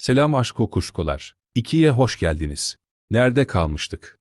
Selam aşk kokuşkolar. İkiye hoş geldiniz. Nerede kalmıştık?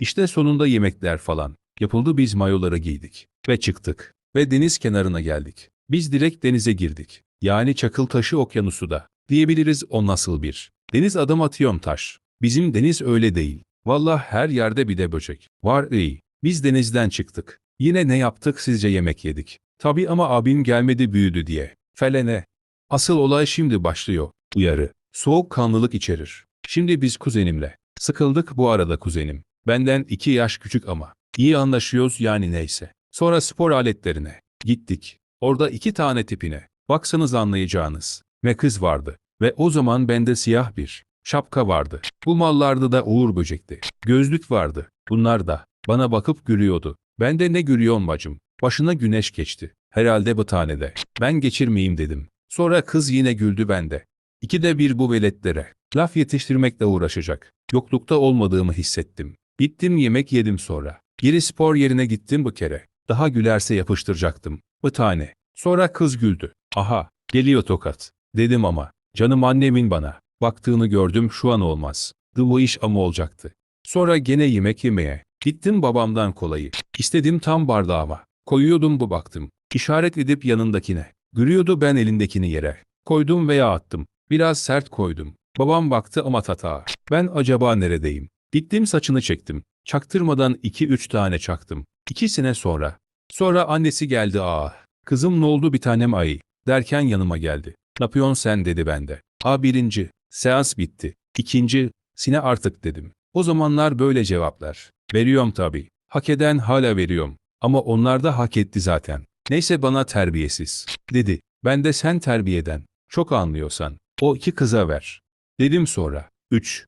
İşte sonunda yemekler falan. Yapıldı biz mayoları giydik. Ve çıktık. Ve deniz kenarına geldik. Biz direkt denize girdik. Yani Çakıltaşı okyanusu da. Diyebiliriz o nasıl bir. Deniz adım atıyorum taş. Bizim deniz öyle değil. Valla her yerde bir de böcek. Var iyi. Biz denizden çıktık. Yine ne yaptık sizce yemek yedik. Tabi ama abim gelmedi büyüdü diye. Felene. Asıl olay şimdi başlıyor. Uyarı. Soğukkanlılık içerir. Şimdi biz kuzenimle. Sıkıldık bu arada kuzenim. Benden iki yaş küçük ama. İyi anlaşıyoruz yani neyse. Sonra spor aletlerine. Gittik. Orada iki tane tipine. Baksanız anlayacağınız. Ve kız vardı. Ve o zaman bende siyah bir şapka vardı. Bu mallarda da uğur böcekti. Gözlük vardı. Bunlar da. Bana bakıp gülüyordu. Ben de ne gülüyorsun bacım? Başına güneş geçti. Herhalde bu tanede. Ben geçirmeyeyim dedim. Sonra kız yine güldü bende. İkide bir bu veletlere. Laf yetiştirmekle uğraşacak. Yoklukta olmadığımı hissettim. Gittim yemek yedim sonra. Geri spor yerine gittim bu kere. Daha gülerse yapıştıracaktım. Bu tane. Sonra kız güldü. Aha, geliyor tokat. Dedim ama. Canım annemin bana. Baktığını gördüm şu an olmaz. Bu iş ama olacaktı. Sonra gene yemek yemeye. Gittim babamdan kolayı. İstedim tam bardağıma. Koyuyordum bu baktım. İşaret edip yanındakine. Gülüyordu ben elindekini yere. Koydum veya attım. Biraz sert koydum. Babam baktı ama tata. Ben acaba neredeyim? Gittim saçını çektim. Çaktırmadan iki üç tane çaktım. İkisine sonra. Sonra annesi geldi aa. Kızım ne oldu bir tanem ay. Derken yanıma geldi. Ne yapıyorsun sen dedi bende. A birinci. Seans bitti. İkinci. Sine artık dedim. O zamanlar böyle cevaplar. Veriyorum tabii. Hak eden hala veriyorum. Ama onlar da hak etti zaten. Neyse bana terbiyesiz. Dedi. Ben de sen terbiyeden. Çok anlıyorsan. O iki kıza ver. Dedim sonra. 3.